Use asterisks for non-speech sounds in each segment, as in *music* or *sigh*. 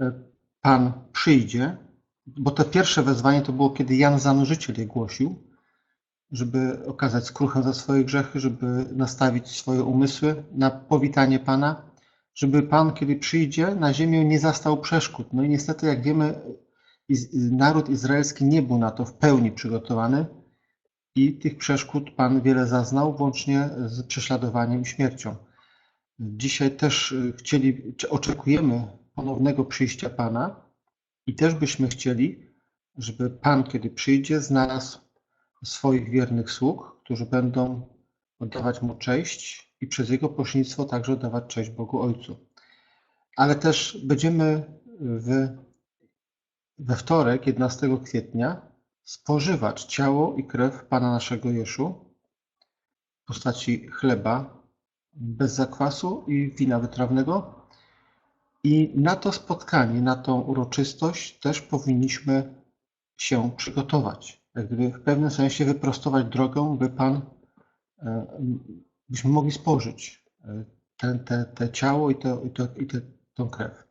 e, Pan przyjdzie, bo to pierwsze wezwanie to było, kiedy Jan Zanurzyciel je głosił, żeby okazać skruchę za swoje grzechy, żeby nastawić swoje umysły na powitanie Pana, żeby Pan, kiedy przyjdzie na ziemię, nie zastał przeszkód. No i niestety, jak wiemy, naród izraelski nie był na to w pełni przygotowany i tych przeszkód Pan wiele zaznał, włącznie z prześladowaniem i śmiercią. Dzisiaj też y, chcieli, oczekujemy ponownego przyjścia Pana i też byśmy chcieli, żeby Pan, kiedy przyjdzie, znalazł swoich wiernych sług, którzy będą oddawać Mu cześć i przez Jego pośrednictwo także oddawać cześć Bogu Ojcu. Ale też będziemy w, we wtorek, 11 kwietnia, spożywać ciało i krew Pana naszego Jeszu w postaci chleba bez zakwasu i wina wytrawnego. I na to spotkanie, na tą uroczystość też powinniśmy się przygotować. Gdyby w pewnym sensie wyprostować drogę, by Pan, e, byśmy mogli spożyć e, te, te, te ciało i, to, i, to, i te, tą krew.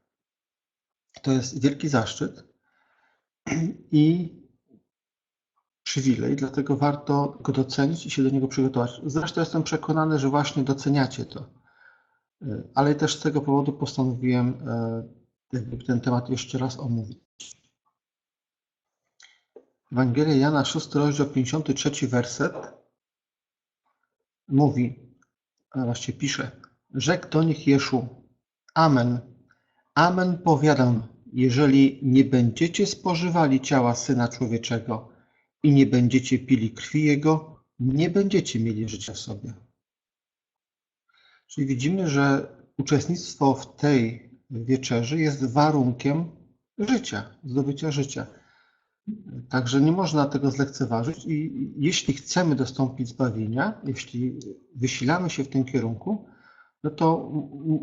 To jest wielki zaszczyt *clears throat* i przywilej, dlatego warto go docenić i się do niego przygotować. Zresztą jestem przekonany, że właśnie doceniacie to. Ale też z tego powodu postanowiłem jakby ten temat jeszcze raz omówić. Ewangelia Jana, 6 rozdział, 53 werset mówi, a właściwie pisze, rzekł do nich Jeszu, Amen, Amen powiadam, jeżeli nie będziecie spożywali ciała Syna Człowieczego i nie będziecie pili krwi Jego, nie będziecie mieli życia w sobie. Czyli widzimy, że uczestnictwo w tej wieczerzy jest warunkiem życia, zdobycia życia. Także nie można tego zlekceważyć i jeśli chcemy dostąpić zbawienia, jeśli wysilamy się w tym kierunku, no to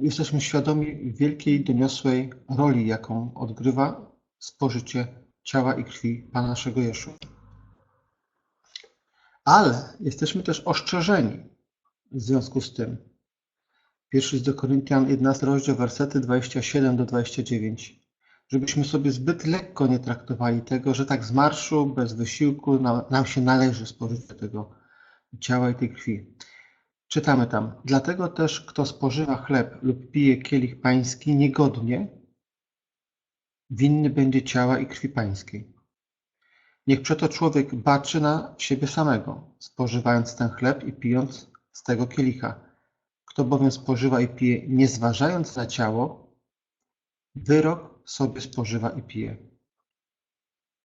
jesteśmy świadomi wielkiej, doniosłej roli, jaką odgrywa spożycie ciała i krwi Pana naszego Jeszu. Ale jesteśmy też ostrzeżeni w związku z tym. Pierwszy do Koryntian 11 rozdział, wersety 27 do 29. Żebyśmy sobie zbyt lekko nie traktowali tego, że tak z marszu, bez wysiłku nam się należy spożycie tego ciała i tej krwi. Czytamy tam. Dlatego też, kto spożywa chleb lub pije kielich pański niegodnie, winny będzie ciała i krwi pańskiej. Niech przeto człowiek baczy na siebie samego, spożywając ten chleb i pijąc z tego kielicha. Kto bowiem spożywa i pije, nie zważając na ciało, wyrok sobie spożywa i pije.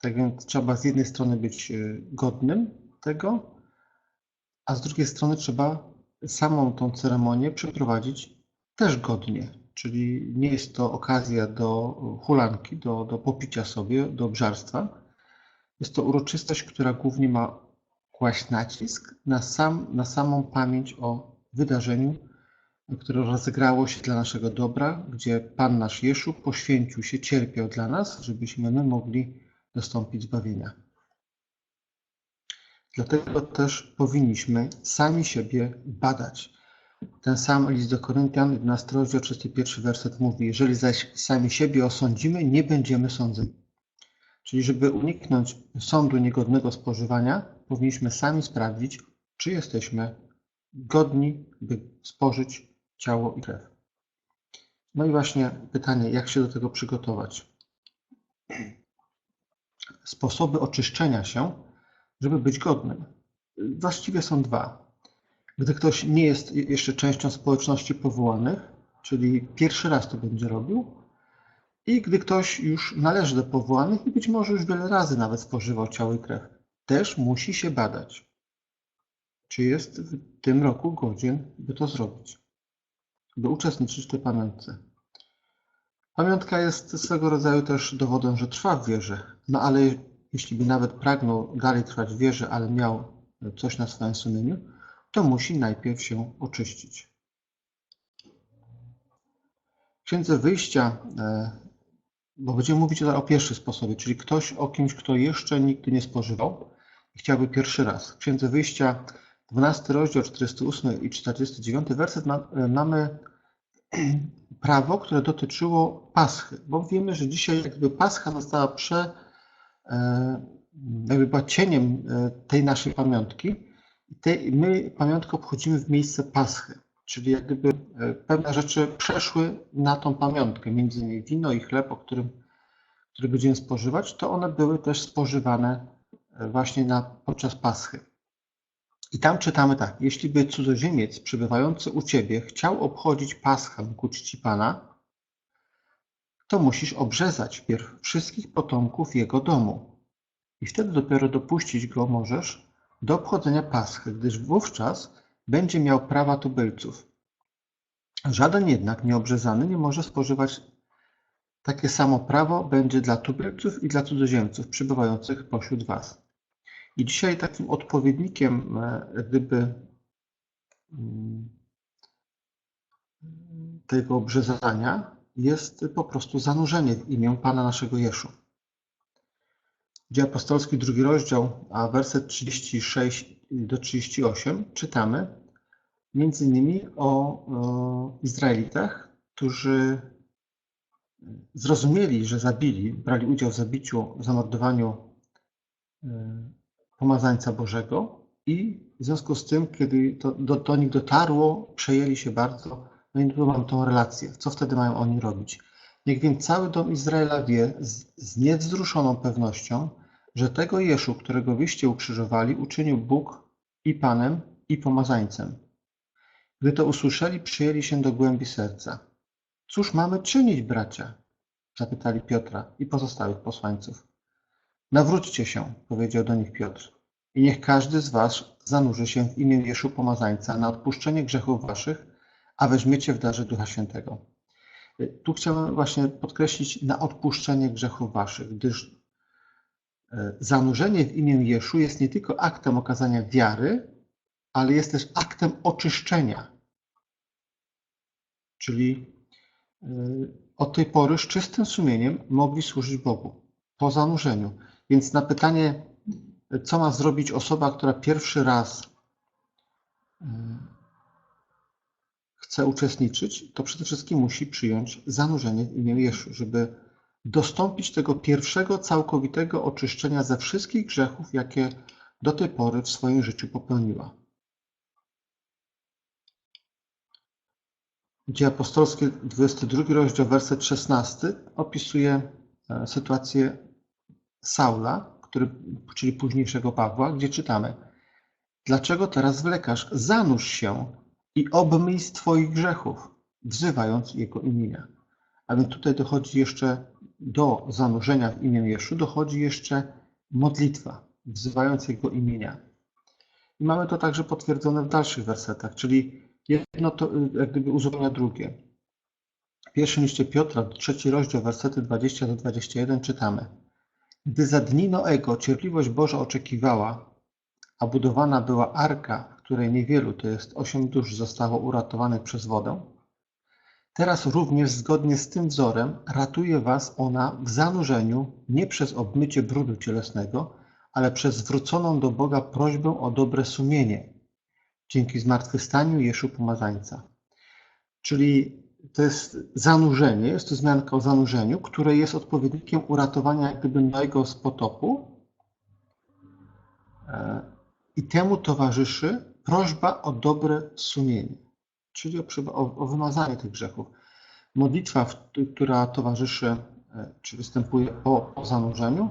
Tak więc trzeba z jednej strony być e, godnym tego, a z drugiej strony trzeba samą tą ceremonię przeprowadzić też godnie. Czyli nie jest to okazja do hulanki, do, do popicia sobie, do obżarstwa. Jest to uroczystość, która głównie ma kłaść nacisk na, sam, na samą pamięć o wydarzeniu, które rozegrało się dla naszego dobra, gdzie Pan nasz Jeszu poświęcił się, cierpiał dla nas, żebyśmy my mogli dostąpić zbawienia. Dlatego też powinniśmy sami siebie badać. Ten sam list do Koryntian, 11 rozdział, 31 werset mówi, jeżeli zaś sami siebie osądzimy, nie będziemy sądzeni. Czyli żeby uniknąć sądu niegodnego spożywania, powinniśmy sami sprawdzić, czy jesteśmy godni, by spożyć ciało i krew. No i właśnie pytanie, jak się do tego przygotować? Sposoby oczyszczenia się żeby być godnym. Właściwie są dwa. Gdy ktoś nie jest jeszcze częścią społeczności powołanych, czyli pierwszy raz to będzie robił, i gdy ktoś już należy do powołanych i być może już wiele razy nawet spożywał ciało i krew, też musi się badać, czy jest w tym roku godzien, by to zrobić, by uczestniczyć w tej pamiątce. Pamiątka jest swego rodzaju też dowodem, że trwa w wierze, no ale jeśli by nawet pragnął dalej trwać w wierze, ale miał coś na swoim sumieniu, to musi najpierw się oczyścić. W Księdze Wyjścia, e, bo będziemy mówić o pierwszym sposobie, czyli ktoś o kimś, kto jeszcze nigdy nie spożywał i chciałby pierwszy raz. W Księdze Wyjścia, 12 rozdział, 48 i 49 werset, e, mamy *clears throat* prawo, które dotyczyło Paschy, bo wiemy, że dzisiaj jakby Pascha została prze, e, jakby była cieniem e, tej naszej pamiątki. I my pamiątkę obchodzimy w miejsce Paschy, czyli jak gdyby e, pewne rzeczy przeszły na tą pamiątkę, między innymi wino i chleb, o którym, który będziemy spożywać, to one były też spożywane właśnie na, podczas Paschy. I tam czytamy tak, jeśli by cudzoziemiec przybywający u Ciebie chciał obchodzić Paschę ku czci Pana, to musisz obrzezać pierw wszystkich potomków jego domu. I wtedy dopiero dopuścić go możesz do obchodzenia Paschy, gdyż wówczas będzie miał prawa tubylców. Żaden jednak nieobrzezany nie może spożywać takie samo prawo będzie dla tubylców i dla cudzoziemców przybywających pośród was. I dzisiaj takim odpowiednikiem e, gdyby mm, tego obrzezania jest po prostu zanurzenie w imię Pana naszego Jeszu. Dzieje apostolski, drugi rozdział, a werset 36 do 38 czytamy między innymi o, o Izraelitach, którzy zrozumieli, że zabili, brali udział w zabiciu, zamordowaniu e, pomazańca Bożego i w związku z tym, kiedy to do, do nich dotarło, przejęli się bardzo, no i tu mam tą relację. Co wtedy mają oni robić? Niech więc cały dom Izraela wie z, z niewzruszoną pewnością, że tego Jeszu, którego wyście ukrzyżowali, uczynił Bóg i Panem, i pomazańcem. Gdy to usłyszeli, przyjęli się do głębi serca. Cóż mamy czynić, bracia? Zapytali Piotra i pozostałych posłańców. Nawróćcie się, powiedział do nich Piotr, i niech każdy z was zanurzy się w imię Jeszu Pomazańca na odpuszczenie grzechów waszych, a weźmiecie w darze Ducha Świętego. Tu chciałem właśnie podkreślić na odpuszczenie grzechów waszych, gdyż e, zanurzenie w imię Jeszu jest nie tylko aktem okazania wiary, ale jest też aktem oczyszczenia. Czyli e, od tej pory z czystym sumieniem mogli służyć Bogu po zanurzeniu. Więc na pytanie, co ma zrobić osoba, która pierwszy raz e, chce uczestniczyć, to przede wszystkim musi przyjąć zanurzenie w imię Jeszu, żeby dostąpić tego pierwszego całkowitego oczyszczenia ze wszystkich grzechów, jakie do tej pory w swoim życiu popełniła. Dzieje apostolskie, 22 rozdział, werset 16 opisuje e, sytuację Saula, który, czyli późniejszego Pawła, gdzie czytamy Dlaczego teraz wlekasz? Zanurz się i obmyj z Twoich grzechów, wzywając Jego imienia. A więc tutaj dochodzi jeszcze do zanurzenia w imię Jeszu, dochodzi jeszcze modlitwa, wzywając Jego imienia. I mamy to także potwierdzone w dalszych wersetach, czyli jedno to jak gdyby uzupełnia drugie. W pierwszym liście Piotra, trzeci rozdział, wersety 20 do 21 czytamy. Gdy za dni Noego cierpliwość Boża oczekiwała, a budowana była arka, której niewielu, to jest osiem dusz, zostało uratowanych przez wodę, teraz również zgodnie z tym wzorem ratuje was ona w zanurzeniu nie przez obmycie brudu cielesnego, ale przez zwróconą do Boga prośbę o dobre sumienie, dzięki zmartwychwstaniu Jeszu Pomazańca. Czyli to jest zanurzenie, jest to zmianka o zanurzeniu, które jest odpowiednikiem uratowania jak gdyby Noego z potopu. E, I temu towarzyszy prośba o dobre sumienie, czyli o, o, o wymazanie tych grzechów. Modlitwa, która towarzyszy, e, czy występuje po, po zanurzeniu,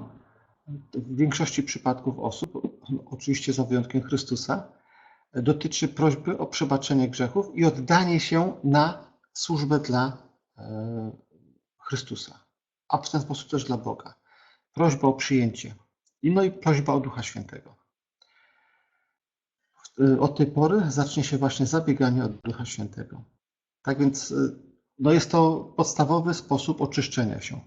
w większości przypadków osób, oczywiście za wyjątkiem Chrystusa, dotyczy prośby o przebaczenie grzechów i oddanie się na służbę dla e, Chrystusa, a w ten sposób też dla Boga. Prośba o przyjęcie. I no i prośba o Ducha Świętego. E, od tej pory zacznie się właśnie zabieganie o Ducha Świętego. Tak więc e, no jest to podstawowy sposób oczyszczenia się.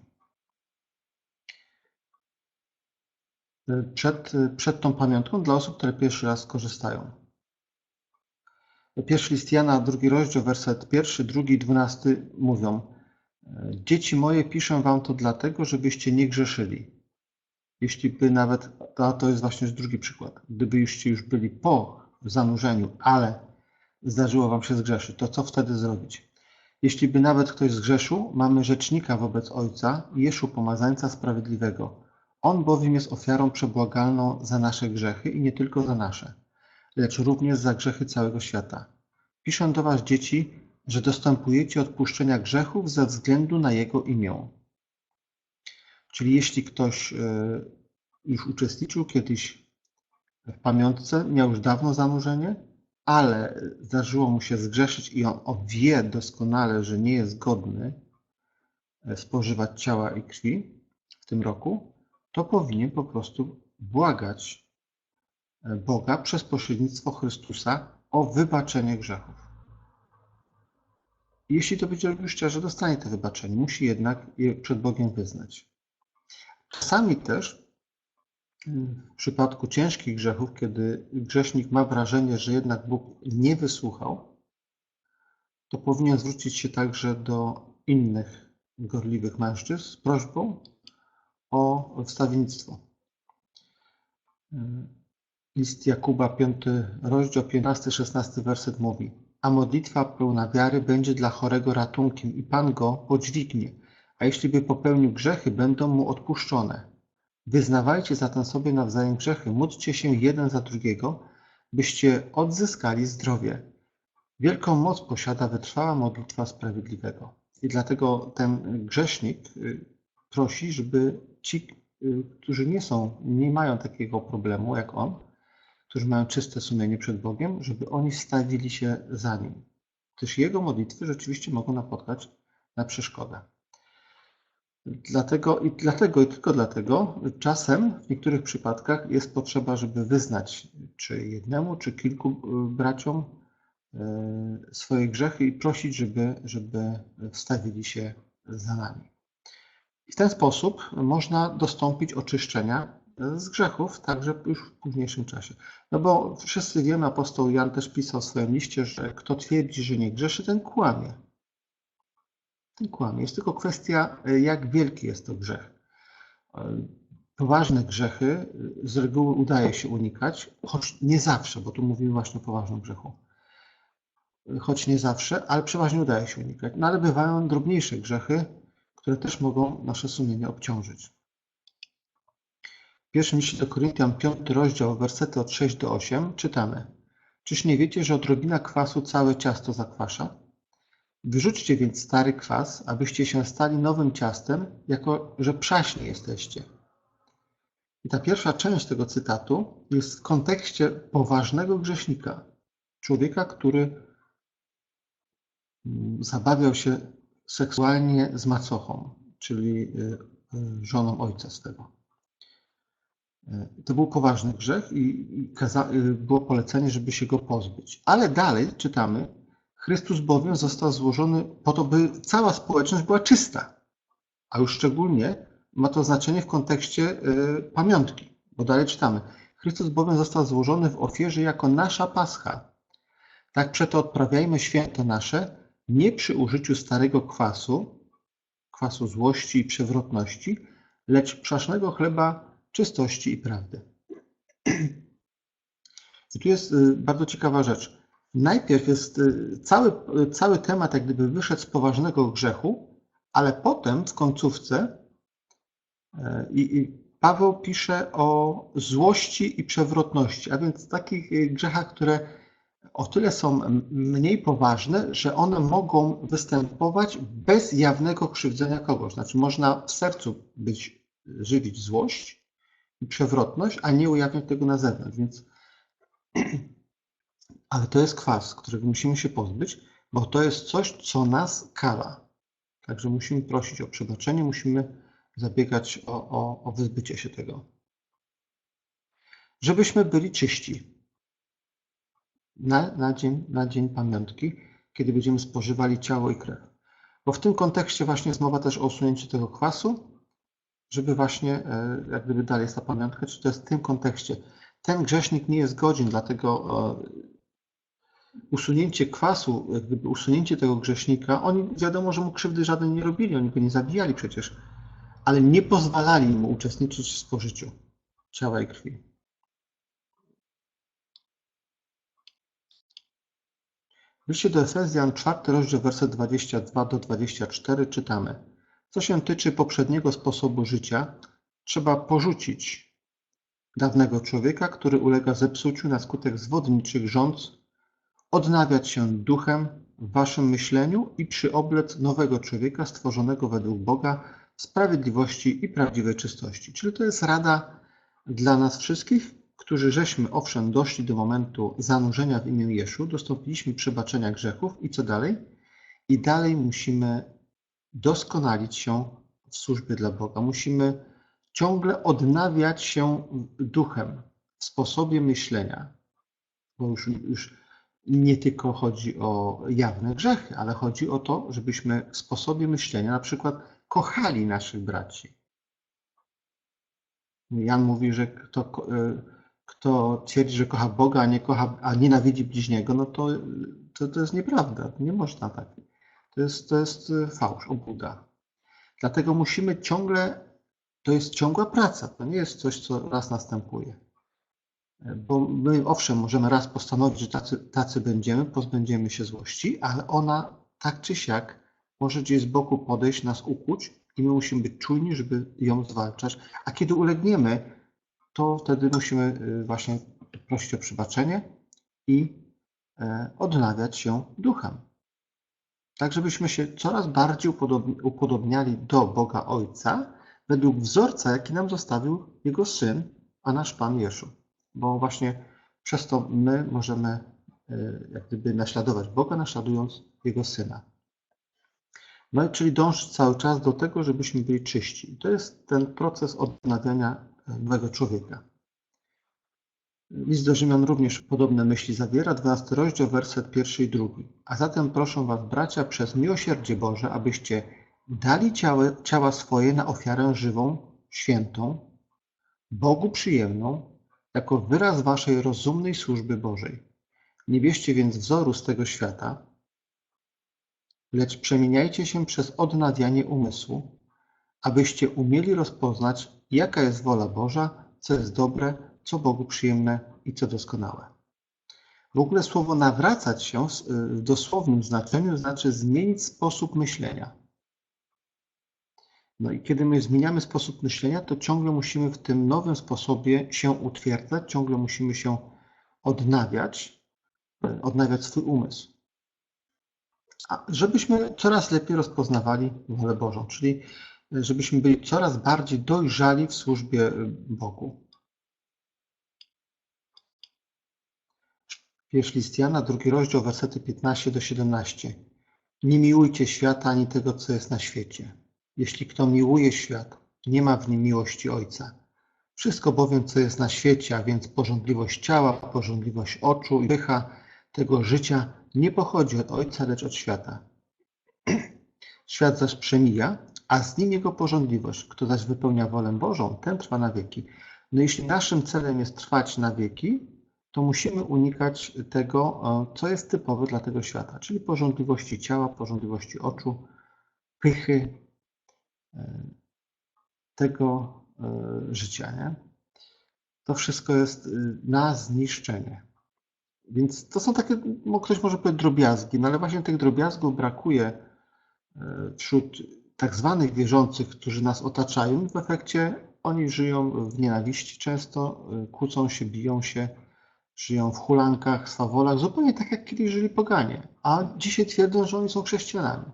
Przed, przed tą pamiątką dla osób, które pierwszy raz korzystają. Pierwszy list Jana, drugi rozdział, werset pierwszy, drugi, dwunasty mówią Dzieci moje, piszę wam to dlatego, żebyście nie grzeszyli. Jeśli by nawet, to, to jest właśnie drugi przykład, gdyby już już byli po zanurzeniu, ale zdarzyło wam się zgrzeszyć, to co wtedy zrobić? Jeśli by nawet ktoś zgrzeszył, mamy rzecznika wobec Ojca, Jeszu Pomazańca Sprawiedliwego. On bowiem jest ofiarą przebłagalną za nasze grzechy i nie tylko za nasze, lecz również za grzechy całego świata. Piszę do was, dzieci, że dostępujecie odpuszczenia grzechów ze względu na Jego imię. Czyli jeśli ktoś e, już uczestniczył kiedyś w pamiątce, miał już dawno zanurzenie, ale zdarzyło mu się zgrzeszyć i on wie doskonale, że nie jest godny e, spożywać ciała i krwi w tym roku, to powinien po prostu błagać Boga przez pośrednictwo Chrystusa o wybaczenie grzechów. Jeśli to będzie robił szczerze, dostanie to wybaczenie. Musi jednak je przed Bogiem wyznać. Czasami też w przypadku ciężkich grzechów, kiedy grzesznik ma wrażenie, że jednak Bóg nie wysłuchał, to powinien zwrócić się także do innych gorliwych mężczyzn z prośbą o wstawiennictwo. List Jakuba, 5 rozdział, 15-16 werset mówi A modlitwa pełna wiary będzie dla chorego ratunkiem i Pan go podźwignie, a jeśli by popełnił grzechy, będą mu odpuszczone. Wyznawajcie zatem sobie nawzajem grzechy, módlcie się jeden za drugiego, byście odzyskali zdrowie. Wielką moc posiada wytrwała modlitwa sprawiedliwego. I dlatego ten grzesznik y, prosi, żeby ci, y, którzy nie są, nie mają takiego problemu jak on, którzy mają czyste sumienie przed Bogiem, żeby oni stawili się za nim. Też jego modlitwy rzeczywiście mogą napotkać na przeszkodę. Dlatego i dlatego i tylko dlatego czasem w niektórych przypadkach jest potrzeba, żeby wyznać czy jednemu, czy kilku y, braciom y, swoje grzechy i prosić, żeby, żeby wstawili się za nami. I w ten sposób można dostąpić oczyszczenia z grzechów, także już w późniejszym czasie. No bo wszyscy wiemy, apostoł Jan też pisał w swoim liście, że kto twierdzi, że nie grzeszy, ten kłamie. Ten kłamie. Jest tylko kwestia, jak wielki jest to grzech. Poważne grzechy z reguły udaje się unikać, choć nie zawsze, bo tu mówimy właśnie o poważnym grzechu. Choć nie zawsze, ale przeważnie udaje się unikać. No ale bywają drobniejsze grzechy, które też mogą nasze sumienie obciążyć. Pierwszym liście do Koryntian, 5 rozdział, wersety od 6 do 8 czytamy. Czyż nie wiecie, że odrobina kwasu całe ciasto zakwasza? Wyrzućcie więc stary kwas, abyście się stali nowym ciastem, jako że przaśni jesteście. I ta pierwsza część tego cytatu jest w kontekście poważnego grzesznika. Człowieka, który mm, zabawiał się seksualnie z macochą, czyli y, y, żoną ojca swego. Y, to był poważny grzech i było polecenie, żeby się go pozbyć. Ale dalej czytamy, Chrystus bowiem został złożony po to, by cała społeczność była czysta. A już szczególnie ma to znaczenie w kontekście pamiątki, bo dalej czytamy. Chrystus bowiem został złożony w ofierze jako nasza pascha. Tak przeto odprawiajmy święto nasze nie przy użyciu starego kwasu, kwasu złości i przewrotności, lecz przasznego chleba czystości i prawdy. I tu jest y, bardzo ciekawa rzecz. Najpierw jest y, cały, cały temat, jak gdyby wyszedł z poważnego grzechu, ale potem w końcówce y, i Paweł pisze o złości i przewrotności, a więc takich grzechach, które o tyle są mniej poważne, że one mogą występować bez jawnego krzywdzenia kogoś. Znaczy można w sercu być, żywić złość i przewrotność, a nie ujawniać tego na zewnątrz. Więc, *clears throat* ale to jest kwas, którego musimy się pozbyć, bo to jest coś, co nas kala. Także musimy prosić o przebaczenie, musimy zabiegać o, o, o wyzbycie się tego. Żebyśmy byli czyści na, na, dzień, na dzień pamiątki, kiedy będziemy spożywali ciało i krew. Bo w tym kontekście właśnie jest mowa też o usunięciu tego kwasu, żeby właśnie, e, jak gdyby dalej jest ta pamiątka, czy to jest w tym kontekście. Ten grzesznik nie jest godzin, dlatego e, usunięcie kwasu, jak gdyby usunięcie tego grzesznika, oni wiadomo, że mu krzywdy żadnej nie robili, oni go nie zabijali przecież, ale nie pozwalali mu uczestniczyć w spożyciu ciała i krwi. W liście do Efezjan, 4 rozdział, werset 22 do 24 czytamy. Co się tyczy poprzedniego sposobu życia, trzeba porzucić dawnego człowieka, który ulega zepsuciu na skutek zwodniczych rządz, odnawiać się duchem w waszym myśleniu i przyoblec nowego człowieka stworzonego według Boga sprawiedliwości i prawdziwej czystości. Czyli to jest rada dla nas wszystkich, którzy żeśmy owszem doszli do momentu zanurzenia w imię Jeszu, dostąpiliśmy przebaczenia grzechów i co dalej? I dalej musimy doskonalić się w służbie dla Boga. Musimy ciągle odnawiać się duchem, w sposobie myślenia, bo już, już nie tylko chodzi o jawne grzechy, ale chodzi o to, żebyśmy w sposobie myślenia na przykład kochali naszych braci. Jan mówi, że kto, kto twierdzi, że kocha Boga, a nie kocha, a nienawidzi bliźniego, no to, to, to jest nieprawda. Nie można tak. To jest, to jest fałsz, obłuda. Dlatego musimy ciągle, to jest ciągła praca, to nie jest coś, co raz następuje. Bo my, owszem, możemy raz postanowić, że tacy, tacy będziemy, pozbędziemy się złości, ale ona tak czy siak może gdzieś z boku podejść, nas ukuć i my musimy być czujni, żeby ją zwalczać. A kiedy ulegniemy, to wtedy musimy y, właśnie prosić o przebaczenie i e, odnawiać się duchem. Tak, żebyśmy się coraz bardziej upodobniali do Boga Ojca według wzorca, jaki nam zostawił Jego Syn, a nasz Pan Jeszu. Bo właśnie przez to my możemy e, jak gdyby naśladować Boga, naśladując Jego Syna. No czyli dążyć cały czas do tego, żebyśmy byli czyści. To jest ten proces odnawiania nowego człowieka. List do Rzymian również podobne myśli zawiera, 12 rozdział, werset pierwszy i drugi. A zatem proszę Was, bracia, przez miłosierdzie Boże, abyście dali ciała, ciała swoje na ofiarę żywą, świętą, Bogu przyjemną, jako wyraz Waszej rozumnej służby Bożej. Nie bierzcie więc wzoru z tego świata, lecz przemieniajcie się przez odnawianie umysłu, abyście umieli rozpoznać, jaka jest wola Boża, co jest dobre, co Bogu przyjemne i co doskonałe. W ogóle słowo nawracać się w dosłownym znaczeniu znaczy zmienić sposób myślenia. No i kiedy my zmieniamy sposób myślenia, to ciągle musimy w tym nowym sposobie się utwierdzać, ciągle musimy się odnawiać, odnawiać swój umysł. A żebyśmy coraz lepiej rozpoznawali wolę Bożą, czyli żebyśmy byli coraz bardziej dojrzali w służbie Bogu. Pierwszy list Jana, drugi rozdział, wersety 15 do 17. Nie miłujcie świata ani tego, co jest na świecie. Jeśli kto miłuje świat, nie ma w nim miłości Ojca. Wszystko bowiem, co jest na świecie, a więc porządliwość ciała, porządliwość oczu i pycha tego życia, nie pochodzi od Ojca, lecz od świata. *clears throat* Świat zaś przemija, a z nim jego porządliwość. Kto zaś wypełnia wolę Bożą, ten trwa na wieki. No jeśli naszym celem jest trwać na wieki, to musimy unikać tego, co jest typowe dla tego świata, czyli porządliwości ciała, porządliwości oczu, pychy, e, tego e, życia. Nie? To wszystko jest y, na zniszczenie. Więc to są takie, ktoś może powiedzieć, drobiazgi, no ale właśnie tych drobiazgów brakuje e, wśród tak zwanych wierzących, którzy nas otaczają. W efekcie oni żyją w nienawiści często, kłócą się, biją się, żyją w hulankach, swawolach, zupełnie tak jak kiedyś żyli poganie, a dzisiaj twierdzą, że oni są chrześcijanami.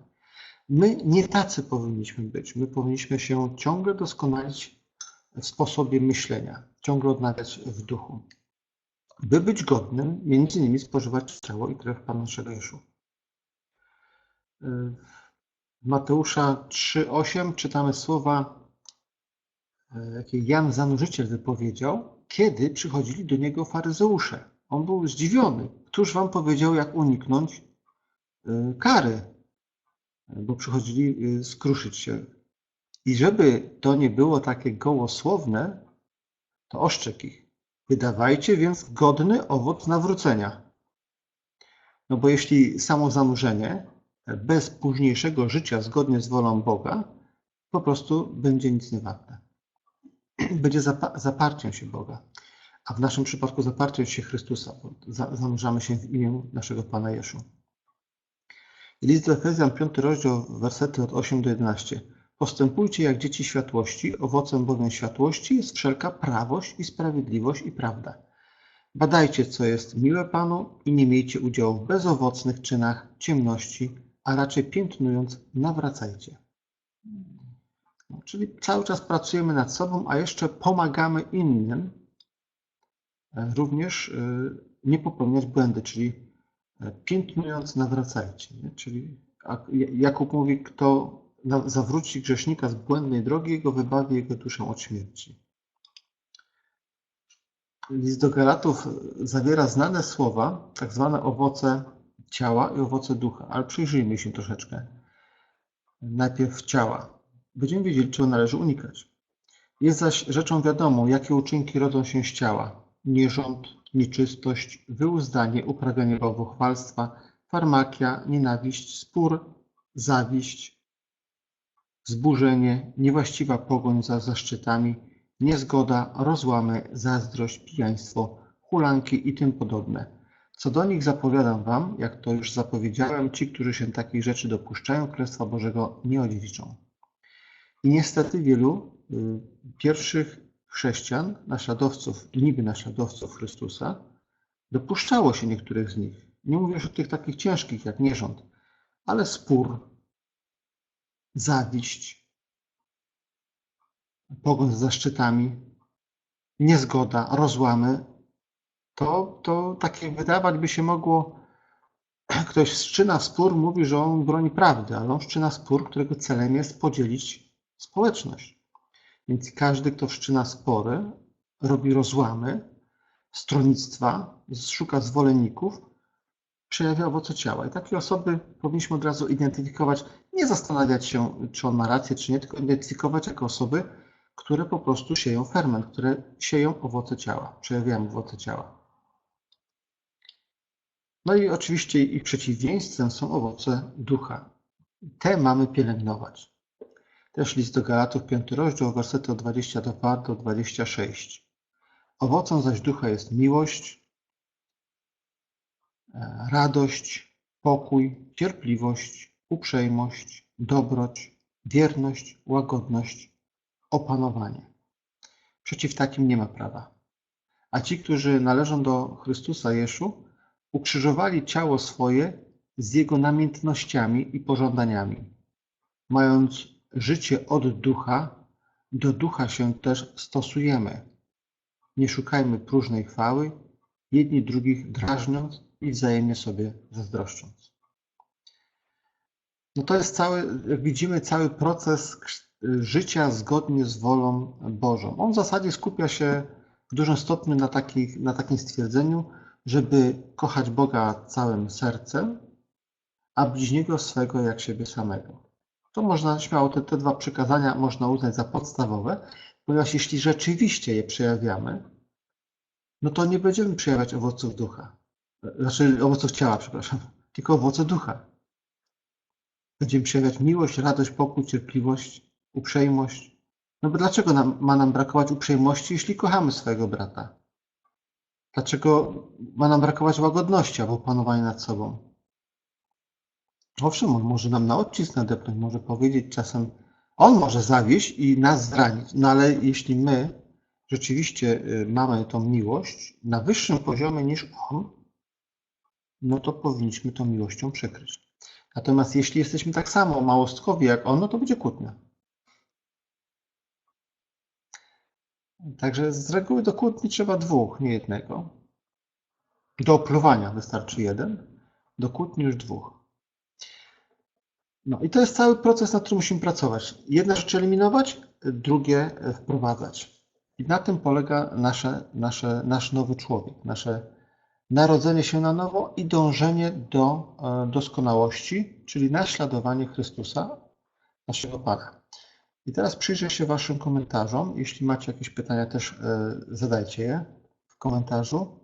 My nie tacy powinniśmy być. My powinniśmy się ciągle doskonalić w sposobie myślenia, ciągle odnawiać w duchu, by być godnym, między innymi spożywać ciało i krew Pana naszego Jeszu. W Mateusza 3,8 czytamy słowa, jakie Jan Zanurzyciel wypowiedział, kiedy przychodzili do niego faryzeusze. On był zdziwiony. Któż wam powiedział, jak uniknąć y, kary? Bo przychodzili skruszyć się. I żeby to nie było takie gołosłowne, to oszczek ich. Wydawajcie więc godny owoc nawrócenia. No bo jeśli samo zanurzenie bez późniejszego życia zgodnie z wolą Boga, po prostu będzie nic nie warte *clears throat* będzie zaparciem się Boga. A w naszym przypadku zaparciem się Chrystusa, bo zanurzamy się w imię naszego Pana Jeszu. List do Efezjan, 5 rozdział, wersety od 8 do 11. Postępujcie jak dzieci światłości, owocem bowiem światłości jest wszelka prawość i sprawiedliwość i prawda. Badajcie, co jest miłe Panu i nie miejcie udziału w bezowocnych czynach ciemności, a raczej piętnując, nawracajcie. No, czyli cały czas pracujemy nad sobą, a jeszcze pomagamy innym e, również e, nie popełniać błędy, czyli e, piętnując, nawracajcie. Nie? Czyli Jakub mówi, kto zawróci grzesznika z błędnej drogi, jego wybawi jego duszę od śmierci. List do Galatów zawiera znane słowa, tak zwane owoce ciała i owoce ducha, ale przyjrzyjmy się troszeczkę. Najpierw ciała. Będziemy wiedzieli, czego należy unikać. Jest zaś rzeczą wiadomą, jakie uczynki rodzą się z ciała. Nierząd, nieczystość, wyuzdanie, uprawianie bałwochwalstwa, farmakia, nienawiść, spór, zawiść, wzburzenie, niewłaściwa pogoń za zaszczytami, niezgoda, rozłamy, zazdrość, pijaństwo, hulanki i tym podobne. Co do nich zapowiadam wam, jak to już zapowiedziałem, ci, którzy się takich rzeczy dopuszczają, Królestwa Bożego nie odziedziczą. I niestety wielu y, pierwszych chrześcijan, naśladowców, niby naśladowców Chrystusa, dopuszczało się niektórych z nich. Nie mówię już o tych takich ciężkich jak nierząd, ale spór, zawiść, pogoń za szczytami, niezgoda, rozłamy, to, to takie wydawać by się mogło, *clears throat* ktoś wszczyna spór, mówi, że on broni prawdy, ale on wszczyna spór, którego celem jest podzielić społeczność. Więc każdy, kto wszczyna spory, robi rozłamy, stronnictwa, szuka zwolenników, przejawia owoce ciała. I takie osoby powinniśmy od razu identyfikować, nie zastanawiać się, czy on ma rację, czy nie, tylko identyfikować jako osoby, które po prostu sieją ferment, które sieją owoce ciała, przejawiają owoce ciała. No i oczywiście ich przeciwieństwem są owoce ducha. Te mamy pielęgnować. Też list do Galatów, 5 rozdział, wersety od 22 do 26. Owocem zaś ducha jest miłość, e, radość, pokój, cierpliwość, uprzejmość, dobroć, wierność, łagodność, opanowanie. Przeciw takim nie ma prawa. A ci, którzy należą do Chrystusa Jeszu, ukrzyżowali ciało swoje z jego namiętnościami i pożądaniami, mając życie od ducha, do ducha się też stosujemy. Nie szukajmy próżnej chwały, jedni drugich drażniąc i wzajemnie sobie zazdroszcząc. No to jest cały, jak widzimy, cały proces życia zgodnie z wolą Bożą. On w zasadzie skupia się w dużym stopniu na, takich, na takim stwierdzeniu, żeby kochać Boga całym sercem, a bliźniego swego jak siebie samego. To można śmiało, te, te dwa przykazania można uznać za podstawowe, ponieważ jeśli rzeczywiście je przejawiamy, no to nie będziemy przejawiać owoców ducha. Znaczy owoców ciała, przepraszam, tylko owoce ducha. Będziemy przejawiać miłość, radość, pokój, cierpliwość, uprzejmość. No bo dlaczego nam, ma nam brakować uprzejmości, jeśli kochamy swojego brata? Dlaczego ma nam brakować łagodności albo panowania nad sobą? Owszem, on może nam na odcisk nadepnąć, może powiedzieć czasem, on może zawieść i nas zranić, no ale jeśli my rzeczywiście y, mamy tą miłość na wyższym poziomie niż on, no to powinniśmy tą miłością przykryć. Natomiast jeśli jesteśmy tak samo małostkowi jak on, no to będzie kłótnia. Także z reguły do kłótni trzeba dwóch, nie jednego. Do opluwania wystarczy jeden, do kłótni już dwóch. No i to jest cały proces, nad którym musimy pracować. Jedne rzeczy eliminować, drugie wprowadzać. I na tym polega nasze, nasze, nasz nowy człowiek, nasze narodzenie się na nowo i dążenie do e, doskonałości, czyli naśladowanie Chrystusa, naszego Pana. I teraz przyjrzę się Waszym komentarzom. Jeśli macie jakieś pytania, też e, zadajcie je w komentarzu.